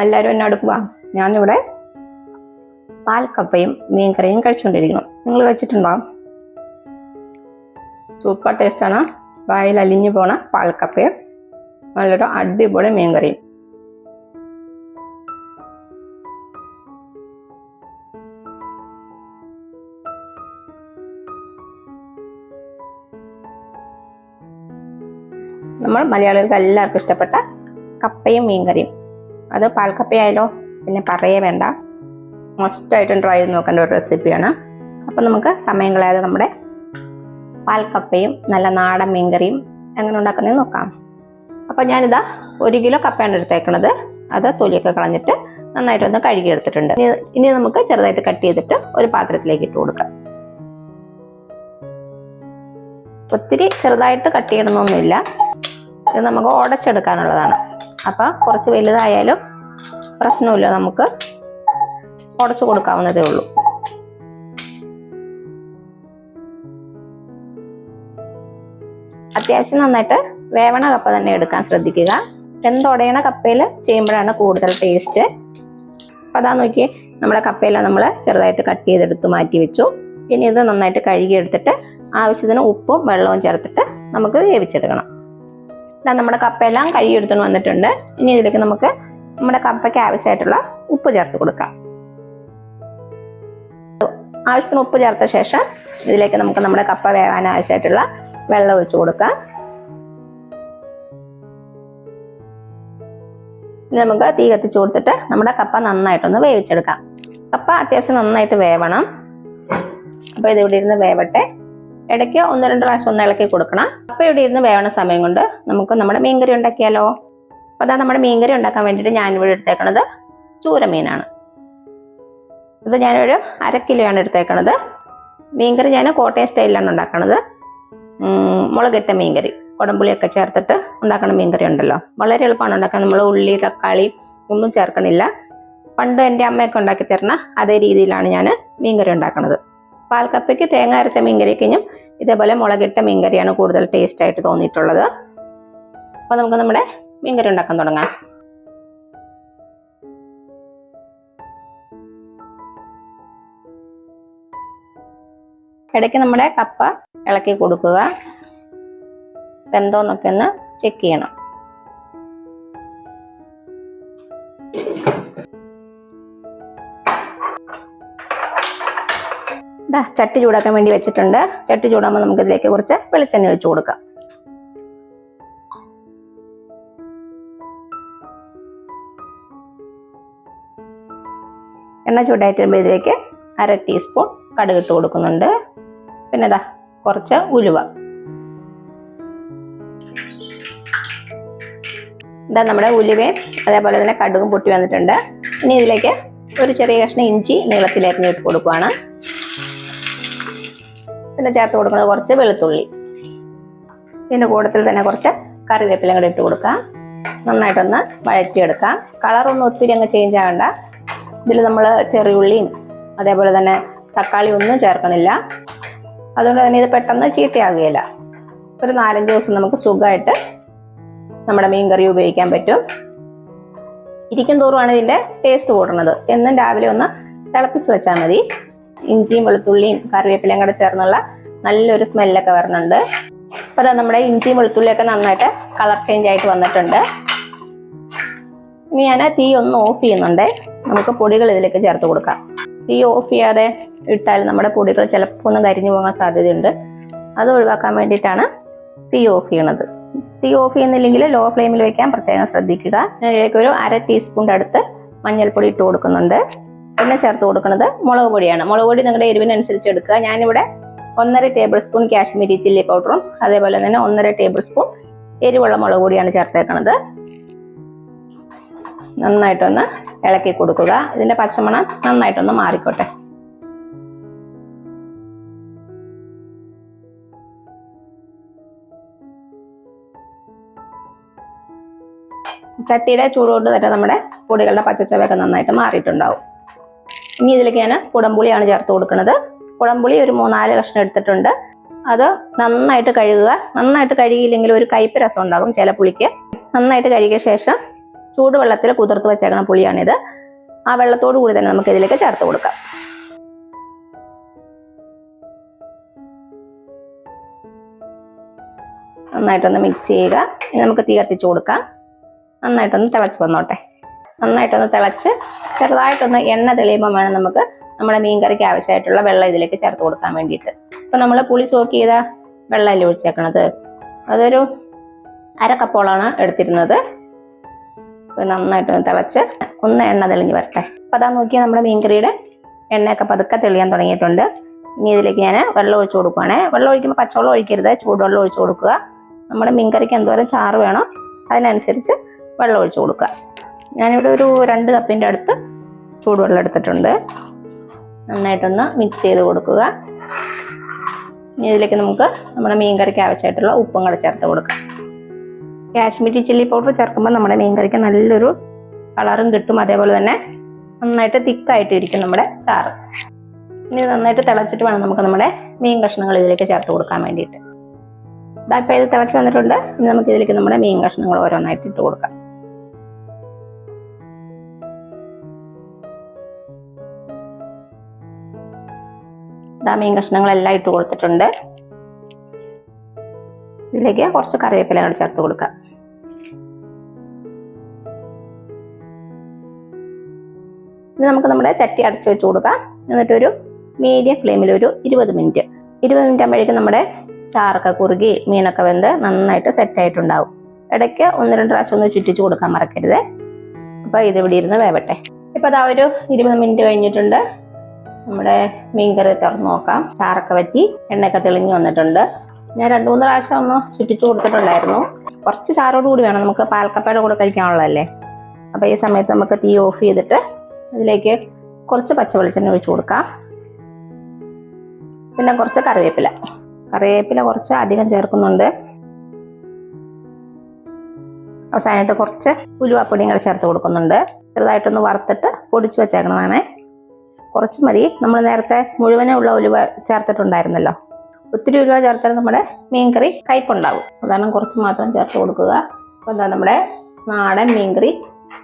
എല്ലാവരും എന്നോട് പോവാ ഞാനിവിടെ പാൽക്കപ്പയും മീൻകറിയും കഴിച്ചുകൊണ്ടിരിക്കുന്നു നിങ്ങൾ വെച്ചിട്ടുണ്ടോ സൂപ്പർ ടേസ്റ്റാണ് വായിൽ അലിഞ്ഞു പോണ പാൽക്കപ്പയും നല്ലൊരു അടിപൊളി മീൻകറിയും. നമ്മൾ മലയാളികൾക്ക് എല്ലാവർക്കും ഇഷ്ടപ്പെട്ട കപ്പയും മീൻകറിയും. അത് പാൽക്കപ്പയായാലോ? പിന്നെ പറയേ വേണ്ട. മസ്റ്റായിട്ടും ട്രൈ ചെയ്ത് നോക്കേണ്ട ഒരു റെസിപ്പിയാണ് അപ്പം നമുക്ക് സമയം കളയാതെ നമ്മുടെ പാൽക്കപ്പയും നല്ല നാടൻ മീൻകറിയും എങ്ങനെ ഉണ്ടാക്കുന്നത് നോക്കാം. അപ്പം ഞാനിതാ ഒരു കിലോ കപ്പയാണ് എടുത്തേക്കണത്. അത് തൊലിയൊക്കെ കളഞ്ഞിട്ട് നന്നായിട്ടൊന്ന് കഴുകി എടുത്തിട്ടുണ്ട് ഇനി നമുക്ക് ചെറുതായിട്ട് കട്ട് ചെയ്തിട്ട് ഒരു പാത്രത്തിലേക്ക് ഇട്ട് കൊടുക്കാം. ഒത്തിരി ചെറുതായിട്ട് കട്ട് ചെയ്യണമെന്നൊന്നുമില്ല ഇത് നമുക്ക് ഉടച്ചെടുക്കാനുള്ളതാണ് അപ്പം കുറച്ച് വലുതായാലും പ്രശ്നമില്ല നമുക്ക് ഉടച്ചു കൊടുക്കാവുന്നതേ ഉള്ളൂ. അത്യാവശ്യം നന്നായിട്ട് വേവണ കപ്പ തന്നെ എടുക്കാൻ ശ്രദ്ധിക്കുക. വെന്തുടയണ കപ്പയിൽ ചെയ്യുമ്പോഴാണ് കൂടുതൽ ടേസ്റ്റ് അപ്പം അതാ നോക്കിയേ നമ്മുടെ കപ്പയെല്ലാം നമ്മൾ ചെറുതായിട്ട് കട്ട് ചെയ്തെടുത്ത് മാറ്റി വെച്ചു. ഇനി ഇത് നന്നായിട്ട് കഴുകിയെടുത്തിട്ട് ആവശ്യത്തിന് ഉപ്പും വെള്ളവും ചേർത്തിട്ട് നമുക്ക് വേവിച്ചെടുക്കണം. ഇതാ നമ്മുടെ കപ്പയെല്ലാം കഴുകിയെടുത്തുകൊണ്ട് വന്നിട്ടുണ്ട്. ഇനി ഇതിലേക്ക് നമുക്ക് നമ്മുടെ കപ്പയ്ക്ക് ആവശ്യമായിട്ടുള്ള ഉപ്പ് ചേർത്ത് കൊടുക്കാം. ആവശ്യത്തിന് ഉപ്പ് ചേർത്ത ശേഷം ഇതിലേക്ക് നമുക്ക് നമ്മുടെ കപ്പ വേവാൻ ആവശ്യമായിട്ടുള്ള വെള്ളം ഒഴിച്ചു കൊടുക്കാം. ഇനി നമുക്ക് തീ കത്തിച്ച് കൊടുത്തിട്ട് നമ്മുടെ കപ്പ നന്നായിട്ടൊന്ന് വേവിച്ചെടുക്കാം. കപ്പ അത്യാവശ്യം നന്നായിട്ട് വേവണം. അപ്പോൾ ഇത് ഇവിടെ ഇരുന്ന് വേവട്ടെ. ഇടയ്ക്ക് ഒന്ന് രണ്ട് പ്രാവശ്യം ഒന്ന് ഇളക്കി കൊടുക്കണം. കപ്പ ഇവിടെ ഇരുന്ന് വേവണ സമയം കൊണ്ട് നമുക്ക് നമ്മുടെ മീൻകറി ഉണ്ടാക്കിയാലോ? അപ്പോൾ അതാ നമ്മുടെ മീൻകറി ഉണ്ടാക്കാൻ വേണ്ടിയിട്ട് ഞാൻ ഇവിടെ എടുത്തേക്കണത് ചൂരമീനാണ്. ഇത് ഞാനൊരു അര കിലോയാണ് എടുത്തേക്കണത്. മീൻകറി ഞാൻ കോട്ടയം സ്റ്റൈലിലാണ് ഉണ്ടാക്കണത്. മുളകിട്ട മീൻകറി. കുടംപുളിയൊക്കെ ചേർത്തിട്ട് ഉണ്ടാക്കണ മീൻകറി ഉണ്ടല്ലോ. വളരെ എളുപ്പമാണ് ഉണ്ടാക്കാൻ. നമ്മൾ ഉള്ളി തക്കാളി ഒന്നും ചേർക്കണില്ല. പണ്ട് എന്റെ അമ്മയൊക്കെ ഉണ്ടാക്കി തരുന്ന അതേ രീതിയിലാണ് ഞാൻ മീൻകറി ഉണ്ടാക്കണത്. പാൽക്കപ്പയ്ക്ക് തേങ്ങ അരച്ച മീൻകറി കഴിഞ്ഞും ഇതേപോലെ മുളകിട്ട മീൻകറിയാണ് കൂടുതൽ ടേസ്റ്റ് ആയിട്ട് തോന്നിയിട്ടുള്ളത്. അപ്പോൾ നമുക്ക് നമ്മുടെ മീൻകറി ഉണ്ടാക്കാൻ തുടങ്ങാം. ഇടയ്ക്ക് നമ്മുടെ കപ്പ ഇളക്കി കൊടുക്കുക. വെന്തോന്നൊക്കെ ഒന്ന് ചെക്ക് ചെയ്യണം. ചട്ടി ചൂടാക്കാൻ വേണ്ടി വെച്ചിട്ടുണ്ട്. ചട്ടി ചൂടാകുമ്പോൾ നമുക്ക് ഇതിലേക്ക് കുറച്ച് വെളിച്ചെണ്ണ ഒഴിച്ചു കൊടുക്കാം. എണ്ണ ചൂടായിട്ട് വരുമ്പോൾ ഇതിലേക്ക് അര ടീസ്പൂൺ കടുക് ഇട്ട് കൊടുക്കുന്നുണ്ട്. പിന്നെ ഇതാ കുറച്ച് ഉലുവ. ഇതാ നമ്മുടെ ഉലുവയും അതേപോലെ തന്നെ കടുകും പൊട്ടി വന്നിട്ടുണ്ട്. ഇനി ഇതിലേക്ക് ഒരു ചെറിയ കഷ്ണം ഇഞ്ചി നീളത്തിലേക്ക് ഇട്ട് കൊടുക്കുവാണ്. പിന്നെ ചേർത്ത് കൊടുക്കുന്നത് കുറച്ച് വെളുത്തുള്ളി. ഇതിന്റെ കൂട്ടത്തിൽ തന്നെ കുറച്ച് കറിവേപ്പില കൂടെ ഇട്ട് കൊടുക്കാം. നന്നായിട്ടൊന്ന് വഴറ്റിയെടുക്കാം. കളറൊന്നും ഒത്തിരി അങ്ങ് ചേഞ്ച് ആകണ്ട ഇതിൽ നമ്മൾ ചെറിയുള്ളിയും അതേപോലെ തന്നെ തക്കാളി ഒന്നും ചേർക്കണില്ല. അതുകൊണ്ട് തന്നെ ഇത് പെട്ടെന്ന് ചീത്തയാകുകയില്ല. ഒരു നാലഞ്ച് ദിവസം നമുക്ക് സുഖമായിട്ട് നമ്മുടെ മീൻ കറി ഉപയോഗിക്കാൻ പറ്റും. ഇരിക്കും തോറുമാണ് ഇതിന്റെ ടേസ്റ്റ് കൂട്ടുന്നത് എന്നും രാവിലെ ഒന്ന് തിളപ്പിച്ച് വെച്ചാൽ മതി. ഇഞ്ചിയും വെളുത്തുള്ളിയും കറിവേപ്പിലയും കൂടെ ചേർന്നുള്ള നല്ലൊരു സ്മെല്ലൊക്കെ വരുന്നുണ്ട് അപ്പോൾ അതാ നമ്മുടെ ഇഞ്ചിയും വെളുത്തുള്ളിയൊക്കെ നന്നായിട്ട് കളർ ചേഞ്ച് ആയിട്ട് വന്നിട്ടുണ്ട്. ഇനി ഞാൻ തീ ഒന്ന് ഓഫ് ചെയ്യുന്നുണ്ട്. നമുക്ക് പൊടികൾ ഇതിലേക്ക് ചേർത്ത് കൊടുക്കാം. തീ ഓഫ് ചെയ്യാതെ ഇട്ടാൽ നമ്മുടെ പൊടികൾ ചിലപ്പോൾ ഒന്ന് കരിഞ്ഞു പോകാൻ സാധ്യതയുണ്ട്. അത് ഒഴിവാക്കാൻ വേണ്ടിയിട്ടാണ് തീ ഓഫ് ചെയ്യണത്. തീ ഓഫ് ചെയ്യുന്നില്ലെങ്കിൽ ലോ ഫ്ലെയിമിൽ വെക്കാൻ പ്രത്യേകം ശ്രദ്ധിക്കുക. ഇതിലേക്ക് ഒരു അര ടീസ്പൂണിന്റെ അടുത്ത് മഞ്ഞൾപ്പൊടി ഇട്ട് കൊടുക്കുന്നുണ്ട്. പിന്നെ ചേർത്ത് കൊടുക്കുന്നത് മുളക് പൊടിയാണ്. മുളക് പൊടി നിങ്ങളുടെ എരിവിനനുസരിച്ച് എടുക്കുക. ഞാനിവിടെ ഒന്നര ടേബിൾ സ്പൂൺ കാശ്മീരി ചില്ലി പൗഡറും അതേപോലെ തന്നെ ഒന്നര ടേബിൾ സ്പൂൺ എരിവുള്ള മുളക് പൊടിയാണ് ചേർത്തേക്കുന്നത് നന്നായിട്ടൊന്ന് ഇളക്കി കൊടുക്കുക. ഇതിന്റെ പച്ചമണം നന്നായിട്ടൊന്ന് മാറിക്കോട്ടെ. ചട്ടിയുടെ ചൂടുകൊണ്ട് തന്നെ നമ്മുടെ പൊടികളുടെ പച്ചച്ചവയൊക്കെ നന്നായിട്ട് മാറിയിട്ടുണ്ടാവും. ഇനി ഇതിലേക്ക് ഞാൻ കുടംപുളിയാണ് ചേർത്ത് കൊടുക്കുന്നത്. കുടംപുളി ഒരു മൂന്നാൽ കഷ്ണം എടുത്തിട്ടുണ്ട്. അത് നന്നായിട്ട് കഴുകുക. നന്നായിട്ട് കഴുകിയില്ലെങ്കിൽ ഒരു കയ്പ്പ് രസം ഉണ്ടാകും ചില പുളിക്ക്. നന്നായിട്ട് കഴുകിയ ശേഷം ചൂടുവെള്ളത്തിൽ കുതിർത്ത് വെച്ചേക്കണ പുളിയാണിത്. ആ വെള്ളത്തോടു കൂടി തന്നെ നമുക്ക് ഇതിലേക്ക് ചേർത്ത് കൊടുക്കാം. നന്നായിട്ടൊന്ന് മിക്സ് ചെയ്യുക. ഇനി നമുക്ക് തീ കത്തിച്ചു കൊടുക്കാം. നന്നായിട്ടൊന്ന് തിളച്ച് വന്നോട്ടെ. നന്നായിട്ടൊന്ന് തിളച്ച് ചെറുതായിട്ടൊന്ന് എണ്ണ തെളിയുമ്പോൾ വേണം നമുക്ക് നമ്മുടെ മീൻകറിക്ക് ആവശ്യമായിട്ടുള്ള വെള്ളം ഇതിലേക്ക് ചേർത്ത് കൊടുക്കാൻ വേണ്ടിയിട്ട്. ഇപ്പം നമ്മൾ പുളി സോക്ക് ചെയ്ത വെള്ളമല്ലേ ഒഴിച്ചേക്കണത്? അതൊരു അര കപ്പോളാണ് എടുത്തിരുന്നത്. ഇപ്പൊ നന്നായിട്ടൊന്ന് തിളച്ച് ഒന്ന് എണ്ണ തെളിഞ്ഞ് വരട്ടെ. അപ്പം അതാ നോക്കിയാൽ നമ്മുടെ മീൻകറിയുടെ എണ്ണയൊക്കെ പതുക്കെ തെളിയാൻ തുടങ്ങിയിട്ടുണ്ട്. ഇനി ഇതിലേക്ക് ഞാൻ വെള്ളം ഒഴിച്ചു കൊടുക്കുവാണേ. വെള്ളം ഒഴിക്കുമ്പോൾ പച്ചവെള്ളം ഒഴിക്കരുത്. ചൂടുവെള്ളം ഒഴിച്ചു കൊടുക്കുക. നമ്മുടെ മീൻകറിക്ക് എന്തോരം ചാറ് വേണോ അതിനനുസരിച്ച് വെള്ളം ഒഴിച്ചു കൊടുക്കുക. ഞാനിവിടെ ഒരു രണ്ട് കപ്പിന്റെ അടുത്ത് ചൂടുവെള്ളം എടുത്തിട്ടുണ്ട്. നന്നായിട്ടൊന്ന് മിക്സ് ചെയ്ത് കൊടുക്കുക. ഇനി ഇതിലേക്ക് നമുക്ക് നമ്മുടെ മീൻകറിക്ക് ആവശ്യമായിട്ടുള്ള ഉപ്പും കൂടെ ചേർത്ത് കൊടുക്കാം. കാശ്മീരി ചില്ലി പൗഡർ ചേർക്കുമ്പോൾ നമ്മുടെ മീൻ കറിക്ക് നല്ലൊരു കളറും കിട്ടും. അതേപോലെ തന്നെ നന്നായിട്ട് തിക്കായിട്ട് ഇരിക്കും നമ്മുടെ ചാറ്. ഇനി നന്നായിട്ട് തിളച്ചിട്ട് വേണം നമുക്ക് നമ്മുടെ മീൻ കഷ്ണങ്ങൾ ഇതിലേക്ക് ചേർത്ത് കൊടുക്കാൻ വേണ്ടിയിട്ട്. ഇതാ ഇപ്പം ഇത് തിളച്ച് വന്നിട്ടുണ്ട്. ഇനി നമുക്ക് ഇതിലേക്ക് നമ്മുടെ മീൻ കഷ്ണങ്ങൾ ഓരോന്നായിട്ട് ഇട്ട് കൊടുക്കാം. ഇതാ മീൻ കഷ്ണങ്ങളെല്ലാം ഇട്ട് കൊടുത്തിട്ടുണ്ട്. ഇതിലേക്ക് കുറച്ച് കറിവേപ്പിലകൾ ചേർത്ത് കൊടുക്കാം. ഇനി നമുക്ക് നമ്മുടെ ചട്ടി അടച്ച് വെച്ച് കൊടുക്കാം. എന്നിട്ടൊരു മീഡിയം ഫ്ലെയിമിൽ ഒരു ഇരുപത് മിനിറ്റ് ഇരുപത് മിനിറ്റ് ആകുമ്പോഴേക്കും നമ്മുടെ ചാറൊക്കെ കുറുകി മീനൊക്കെ വെന്ത് നന്നായിട്ട് സെറ്റ് ആയിട്ടുണ്ടാവും. ഇടയ്ക്ക് ഒന്ന് രണ്ട് പ്രാവശ്യം ഒന്ന് ചുറ്റിച്ച് കൊടുക്കാൻ മറക്കരുത്. അപ്പോൾ ഇത് ഇവിടെ ഇരുന്ന് വേവട്ടെ. ഇപ്പം അതാ ഒരു ഇരുപത് മിനിറ്റ് കഴിഞ്ഞിട്ടുണ്ട്. നമ്മുടെ മീൻകറി തുറന്ന് നോക്കാം. ചാറൊക്കെ വറ്റി എണ്ണയൊക്കെ തെളിഞ്ഞു വന്നിട്ടുണ്ട്. ഞാൻ രണ്ടു മൂന്ന് പ്രാവശ്യം ഒന്ന് ചുറ്റിച്ചു കൊടുത്തിട്ടുണ്ടായിരുന്നു. കുറച്ച് ചാറോട് കൂടി വേണം. നമുക്ക് പാൽക്കപ്പയുടെ കൂടെ കഴിക്കാനുള്ളതല്ലേ? അപ്പോൾ ഈ സമയത്ത് നമുക്ക് തീ ഓഫ് ചെയ്തിട്ട് അതിലേക്ക് കുറച്ച് പച്ച വെളിച്ചെണ്ണ ഒഴിച്ചു കൊടുക്കാം. പിന്നെ കുറച്ച് കറിവേപ്പില. കറിവേപ്പില കുറച്ച് അധികം ചേർക്കുന്നുണ്ട്. അവസാനമായിട്ട് കുറച്ച് ഉലുവാപ്പൊടിയും കൂടെ ചേർത്ത് കൊടുക്കുന്നുണ്ട്. ചെറുതായിട്ടൊന്ന് വറുത്തിട്ട് പൊടിച്ച് വെച്ചേക്കണതാണ്. കുറച്ച് മതി. നമ്മൾ നേരത്തെ മുഴുവനുള്ള ഉലുവ ചേർത്തിട്ടുണ്ടായിരുന്നല്ലോ. ഒത്തിരി ഉലുവ ചേർത്താൽ നമ്മുടെ മീൻകറി കയ്പുണ്ടാവും. അതാണ് കുറച്ച് മാത്രം ചേർത്ത് കൊടുക്കുക. അപ്പോൾ എന്താ നമ്മുടെ നാടൻ മീൻകറി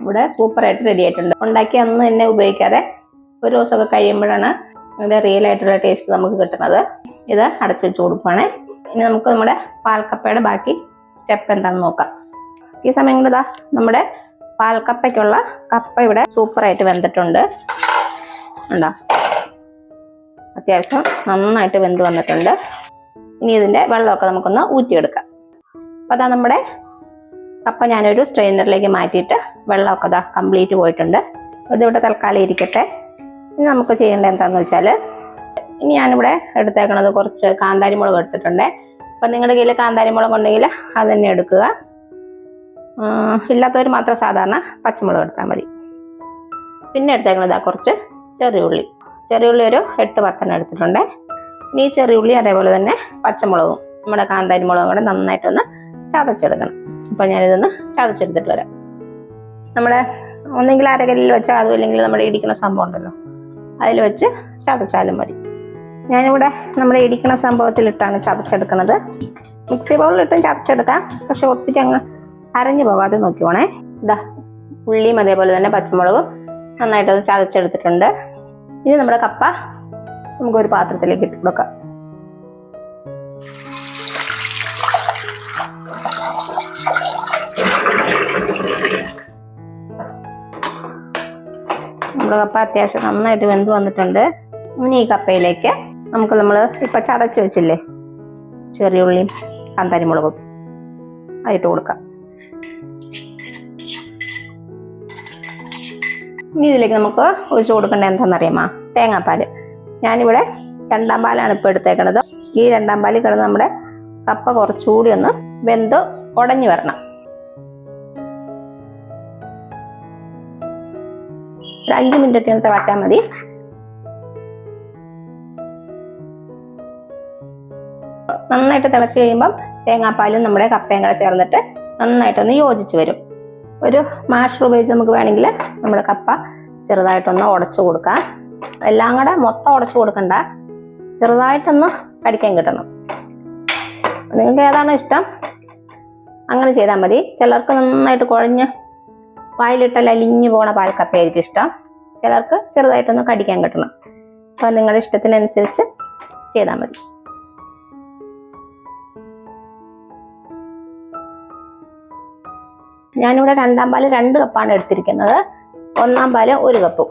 ഇവിടെ സൂപ്പറായിട്ട് റെഡി ആയിട്ടുണ്ട്. ഉണ്ടാക്കി അന്ന് തന്നെ ഉപയോഗിക്കാതെ ഒരു ദിവസമൊക്കെ കഴിയുമ്പോഴാണ് അതിന്റെ റിയൽ ആയിട്ടുള്ള ടേസ്റ്റ് നമുക്ക് കിട്ടുന്നത്. ഇത് അടച്ചു വെച്ച് കൊടുക്കുകയാണേ ഇനി നമുക്ക് നമ്മുടെ പാൽക്കപ്പയുടെ ബാക്കി സ്റ്റെപ്പ് എന്താണെന്ന് നോക്കാം. ഈ സമയം കൊണ്ട് ഇതാ നമ്മുടെ പാൽക്കപ്പയ്ക്കുള്ള കപ്പ ഇവിടെ സൂപ്പറായിട്ട് വെന്തിട്ടുണ്ട്. ഉണ്ടോ അത്യാവശ്യം നന്നായിട്ട് വെന്ത് വന്നിട്ടുണ്ട്. ഇനി ഇതിന്റെ വെള്ളമൊക്കെ നമുക്കൊന്ന് ഊറ്റിയെടുക്കാം. അപ്പോൾ അതാ നമ്മുടെ കപ്പ ഞാനൊരു സ്ട്രെയിനറിലേക്ക് മാറ്റിയിട്ട് വെള്ളമൊക്കെ അതാ കംപ്ലീറ്റ് പോയിട്ടുണ്ട്. ഇതിവിടെ തൽക്കാലം ഇരിക്കട്ടെ. ഇനി നമുക്ക് ചെയ്യേണ്ടത് എന്താണെന്ന് വെച്ചാൽ ഇനി ഞാനിവിടെ എടുത്തേക്കണത് കുറച്ച് കാന്താരി മുളക് എടുത്തിട്ടുണ്ട്. അപ്പം നിങ്ങളുടെ കയ്യിൽ കാന്താരി മുളക് ഉണ്ടെങ്കിൽ അത് തന്നെ എടുക്കുക. ഇല്ലാത്തവർ മാത്രം സാധാരണ പച്ചമുളക് എടുത്താൽ മതി. പിന്നെ എടുത്തേക്കണത് കുറച്ച് ചെറിയുള്ളി ചെറിയുള്ളി ഒരു എട്ട് പത്തെണ്ണം എടുത്തിട്ടുണ്ട്. ഇനി ചെറിയ ഉള്ളി അതേപോലെ തന്നെ പച്ചമുളകും നമ്മുടെ കാന്താരി മുളകും കൂടെ നന്നായിട്ടൊന്ന് ചതച്ചെടുക്കണം. അപ്പോൾ ഞാനിതൊന്ന് ചതച്ചെടുത്തിട്ട് വരാം. നമ്മുടെ ഒന്നെങ്കിൽ അരകല്ലിൽ വെച്ചാൽ അതും അല്ലെങ്കിൽ നമ്മുടെ ഇടിക്കുന്ന സംഭവം ഉണ്ടല്ലോ അതിൽ വെച്ച് ചതച്ചാലും മതി. ഞാനിവിടെ നമ്മുടെ ഇടിക്കുന്ന സംഭവത്തിലിട്ടാണ് ചതച്ചെടുക്കുന്നത്. മിക്സി ബൗളിലിട്ടും ചതച്ചെടുക്കാം പക്ഷെ ഒത്തിരി അങ്ങ് അരഞ്ഞു പോകാതെ നോക്കി പോണേ ഇതാ ഉള്ളിയും അതേപോലെ തന്നെ പച്ചമുളകും നന്നായിട്ട് അത് ചതച്ചെടുത്തിട്ടുണ്ട്. ഇനി നമ്മുടെ കപ്പ നമുക്ക് ഒരു പാത്രത്തിലേക്ക് ഇട്ട് കൊടുക്കാം. നമ്മുടെ കപ്പ അത്യാവശ്യം നന്നായിട്ട് വെന്ത് വന്നിട്ടുണ്ട്. ഇനി ഈ കപ്പയിലേക്ക് നമുക്ക് നമ്മൾ ഇപ്പം ചതച്ച് വെച്ചില്ലേ? ചെറിയ ഉള്ളിയും കാന്താരി മുളകും അതിട്ട് കൊടുക്കാം. ഇനി ഇതിലേക്ക് നമുക്ക് ഒഴിച്ചു കൊടുക്കേണ്ടത് എന്താണെന്നറിയാമോ? തേങ്ങാപ്പാൽ ഞാനിവിടെ രണ്ടാം പാലാണ് ഇപ്പോൾ എടുത്തേക്കണത്. ഈ രണ്ടാം പാലിൽ കിടന്ന് നമ്മുടെ കപ്പ കുറച്ചുകൂടി ഒന്ന് വെന്ത് ഉടഞ്ഞു വരണം. ഒരു അഞ്ച് മിനിറ്റ് ഒക്കെ എടുത്ത് വച്ചാൽ മതി. നന്നായിട്ട് തിളച്ച് കഴിയുമ്പം തേങ്ങാപ്പാലും നമ്മുടെ കപ്പയും കൂടെ ചേർന്നിട്ട് നന്നായിട്ടൊന്ന് യോജിച്ച് വരും. ഒരു മാഷർ ഉപയോഗിച്ച് നമുക്ക് വേണമെങ്കിൽ നമ്മുടെ കപ്പ ചെറുതായിട്ടൊന്ന് ഉടച്ചു കൊടുക്കുക എല്ലാം കൂടെ മൊത്തം ഉടച്ചു കൊടുക്കണ്ട. ചെറുതായിട്ടൊന്ന് കടിക്കാൻ കിട്ടണം. നിങ്ങൾക്ക് ഏതാണോ ഇഷ്ടം അങ്ങനെ ചെയ്താൽ മതി. ചിലർക്ക് നന്നായിട്ട് കുഴഞ്ഞ് വായിലിട്ടാൽ അലിഞ്ഞു പോണ പാൽക്കപ്പയായിരിക്കും ഇഷ്ടം. ചിലർക്ക് ചെറുതായിട്ടൊന്ന് കടിക്കാൻ കിട്ടണം. അപ്പോൾ നിങ്ങളുടെ ഇഷ്ടത്തിനനുസരിച്ച് ചെയ്താൽ മതി. ഞാനിവിടെ രണ്ടാം പാൽ രണ്ട് കപ്പാണ് എടുത്തിരിക്കുന്നത്. ഒന്നാം പാൽ ഒരു കപ്പും.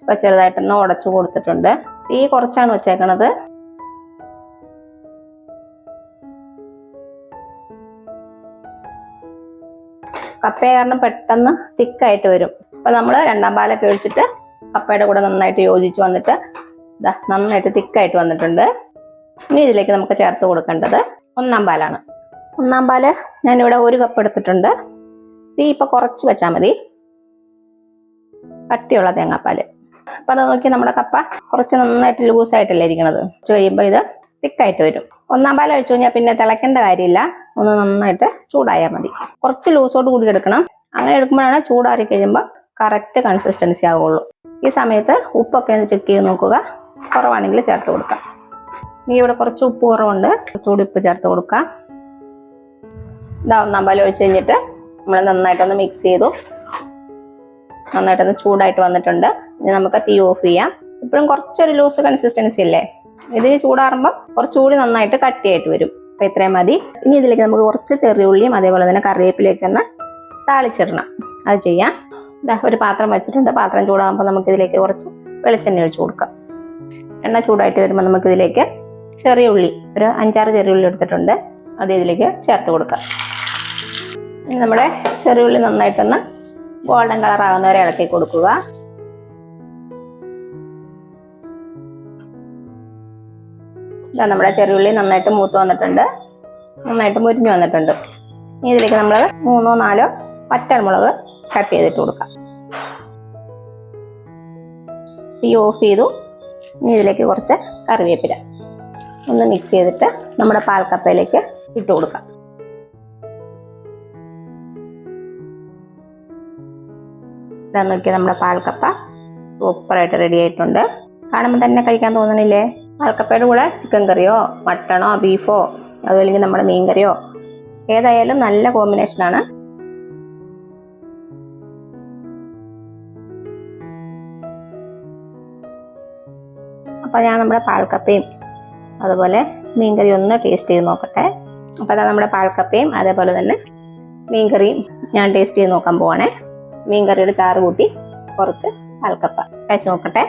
ഇപ്പൊ ചെറുതായിട്ടൊന്ന് ഉടച്ചു കൊടുത്തിട്ടുണ്ട്. തീ കുറച്ചാണ് വെച്ചേക്കണത്. കപ്പയെ കാരണം പെട്ടെന്ന് തിക്കായിട്ട് വരും. അപ്പൊ നമ്മൾ രണ്ടാം പാലൊക്കെ ഒഴിച്ചിട്ട് കപ്പയുടെ കൂടെ നന്നായിട്ട് യോജിച്ച് വന്നിട്ട് ഇതാ നന്നായിട്ട് തിക്കായിട്ട് വന്നിട്ടുണ്ട്. ഇനി ഇതിലേക്ക് നമുക്ക് ചേർത്ത് കൊടുക്കേണ്ടത് ഒന്നാം പാലാണ്. ഒന്നാം പാൽ ഞാനിവിടെ ഒരു കപ്പ് എടുത്തിട്ടുണ്ട്. തീ ഇപ്പൊ കുറച്ച് വെച്ചാൽ മതി. കട്ടിയുള്ള തേങ്ങാപ്പാൽ. അപ്പൊ അത് നോക്കി നമ്മുടെ കപ്പ കുറച്ച് നന്നായിട്ട് ലൂസായിട്ടല്ലേ ഇരിക്കുന്നത് കുറച്ച് കഴിയുമ്പോൾ ഇത് തിക്കായിട്ട് വരും. ഒന്നാം പാൽ ഒഴിച്ചു കഴിഞ്ഞാൽ പിന്നെ തിളയ്ക്കേണ്ട കാര്യമില്ല. ഒന്ന് നന്നായിട്ട് ചൂടായാൽ മതി. കുറച്ച് ലൂസോട് കൂടി എടുക്കണം. അങ്ങനെ എടുക്കുമ്പോഴാണ് ചൂടാറി കഴിയുമ്പോൾ കറക്റ്റ് കൺസിസ്റ്റൻസി ആവുള്ളൂ. ഈ സമയത്ത് ഉപ്പൊക്കെ ഒന്ന് ചെക്ക് ചെയ്ത് നോക്കുക. കുറവാണെങ്കിൽ ചേർത്ത് കൊടുക്കാം. ഇനി ഇവിടെ കുറച്ച് ഉപ്പ് കുറവുണ്ട്. ഉപ്പ് ചേർത്ത് കൊടുക്കാം. ഇതാ ഒന്നാം പാൽ ഒഴിച്ച് കഴിഞ്ഞിട്ട് നമ്മൾ നന്നായിട്ടൊന്ന് മിക്സ് ചെയ്തു. നന്നായിട്ടൊന്ന് ചൂടായിട്ട് വന്നിട്ടുണ്ട്. ഇനി നമുക്ക് തീ ഓഫ് ചെയ്യാം. ഇപ്പോഴും കുറച്ചൊരു ലൂസ് കൺസിസ്റ്റൻസി അല്ലേ? ഇത് ചൂടാറുമ്പോൾ കുറച്ചുകൂടി നന്നായിട്ട് കട്ടിയായിട്ട് വരും. അപ്പം ഇത്രയും മതി. ഇനി ഇതിലേക്ക് നമുക്ക് കുറച്ച് ചെറിയ ഉള്ളിയും അതേപോലെ തന്നെ കറിവേപ്പിലേക്ക് ഒന്ന് താളിച്ചിടണം. അത് ചെയ്യാം. ഒരു പാത്രം വെച്ചിട്ടുണ്ട്. പാത്രം ചൂടാകുമ്പോൾ നമുക്ക് ഇതിലേക്ക് കുറച്ച് വെളിച്ചെണ്ണ ഒഴിച്ചു കൊടുക്കാം. എണ്ണ ചൂടായിട്ട് വരുമ്പോൾ നമുക്ക് ഇതിലേക്ക് ചെറിയ ഉള്ളി ഒരു അഞ്ചാറ് ചെറിയ ഉള്ളി എടുത്തിട്ടുണ്ട്. അത് ഇതിലേക്ക് ചേർത്ത് കൊടുക്കാം. നമ്മുടെ ചെറിയ ഉള്ളി നന്നായിട്ടൊന്ന് ഗോൾഡൻ കളർ ആകുന്നവരെ ഇളക്കി കൊടുക്കുക. ഇതാ നമ്മുടെ ചെറിയുള്ളി നന്നായിട്ട് മൂത്ത് വന്നിട്ടുണ്ട്. നന്നായിട്ട് മുരിഞ്ഞു വന്നിട്ടുണ്ട്. ഇതിലേക്ക് നമ്മൾ മൂന്നോ നാലോ പച്ചമുളക് കട്ട് ചെയ്തിട്ട് കൊടുക്കാം. തീ ഓഫ് ചെയ്തു. ഇനി ഇതിലേക്ക് കുറച്ച് കറിവേപ്പില ഒന്ന് മിക്സ് ചെയ്തിട്ട് നമ്മുടെ പാൽക്കപ്പയിലേക്ക് ഇട്ട് കൊടുക്കാം. ഇതാ നോക്കിയാൽ നമ്മുടെ പാൽക്കപ്പ. സൂപ്പറായിട്ട് റെഡി ആയിട്ടുണ്ട്. കാണുമ്പോൾ തന്നെ കഴിക്കാൻ തോന്നണില്ലേ? പാൽക്കപ്പയുടെ കൂടെ ചിക്കൻ കറിയോ മട്ടണോ ബീഫോ അതുമല്ലെങ്കിൽ നമ്മുടെ മീൻ കറിയോ? ഏതായാലും നല്ല കോമ്പിനേഷനാണ് അപ്പോൾ ഞാൻ നമ്മുടെ പാൽക്കപ്പയും അതുപോലെ മീൻ കറി ഒന്ന് ടേസ്റ്റ് ചെയ്ത് നോക്കട്ടെ. അപ്പോൾ അതാ നമ്മുടെ പാൽക്കപ്പയും അതേപോലെ തന്നെ മീൻ കറിയും ഞാൻ ടേസ്റ്റ് ചെയ്ത് നോക്കാൻ പോവാണേ. മീൻകറിയുടെ ചാറ് കൂട്ടി കുറച്ച് പാൽക്കപ്പ കഴിച്ച് നോക്കട്ടെ.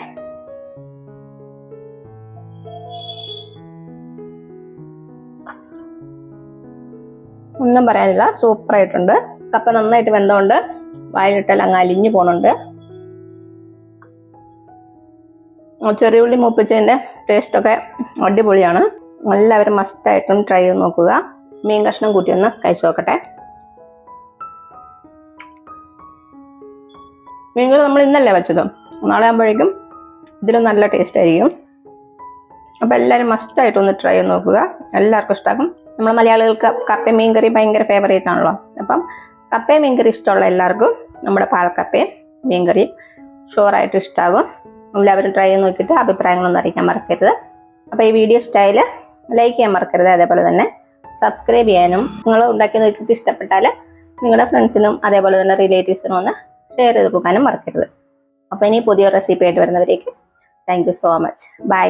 ഒന്നും പറയാനില്ല. സൂപ്പർ ആയിട്ടുണ്ട്. കപ്പ നന്നായിട്ട് വെന്തോണ്ട് വായിലിട്ടാൽ അങ്ങ് അലിഞ്ഞു പോണുണ്ട്. ചെറിയ ഉള്ളി മൂപ്പിച്ചതിന്റെ ടേസ്റ്റൊക്കെ അടിപൊളിയാണ്. എല്ലാവരും മസ്റ്റായിട്ടും ട്രൈ ചെയ്ത് നോക്കുക. മീൻ കഷ്ണം കൂട്ടി ഒന്ന് കഴിച്ചു നോക്കട്ടെ. മീൻകറി നമ്മൾ ഇന്നല്ലേ വെച്ചത്. നാളെ ആകുമ്പോഴേക്കും ഇതിലും നല്ല ടേസ്റ്റ് ആയിരിക്കും. അപ്പോൾ എല്ലാവരും മസ്റ്റായിട്ട് ഒന്ന് ട്രൈ ചെയ്ത് നോക്കുക. എല്ലാവർക്കും ഇഷ്ടമാകും നമ്മൾ മലയാളികൾക്ക് കപ്പയും മീൻകറി ഭയങ്കര ഫേവറേറ്റ് ആണല്ലോ. അപ്പം കപ്പയും മീൻകറി ഇഷ്ടമുള്ള എല്ലാവർക്കും നമ്മുടെ പാൽക്കപ്പയും മീൻകറിയും ഷുവറായിട്ട് ഇഷ്ടമാകും എല്ലാവരും ട്രൈ ചെയ്ത് നോക്കിയിട്ട് അഭിപ്രായങ്ങളൊന്നും അറിയിക്കാൻ മറക്കരുത്. അപ്പോൾ ഈ വീഡിയോ സ്റ്റൈൽ ലൈക്ക് ചെയ്യാൻ മറക്കരുത്. അതേപോലെ തന്നെ സബ്സ്ക്രൈബ് ചെയ്യാനും നിങ്ങൾ ഉണ്ടാക്കി നോക്കിയിട്ട് ഇഷ്ടപ്പെട്ടാൽ നിങ്ങളുടെ ഫ്രണ്ട്സിനും അതേപോലെ തന്നെ റിലേറ്റീവ്സിനും ഒന്ന് ഷെയർ ചെയ്ത് കൊടുക്കാനും മറക്കരുത്. അപ്പോൾ ഇനി പുതിയൊരു റെസിപ്പി ആയിട്ട് വരുന്നവരേക്ക് thank you so much bye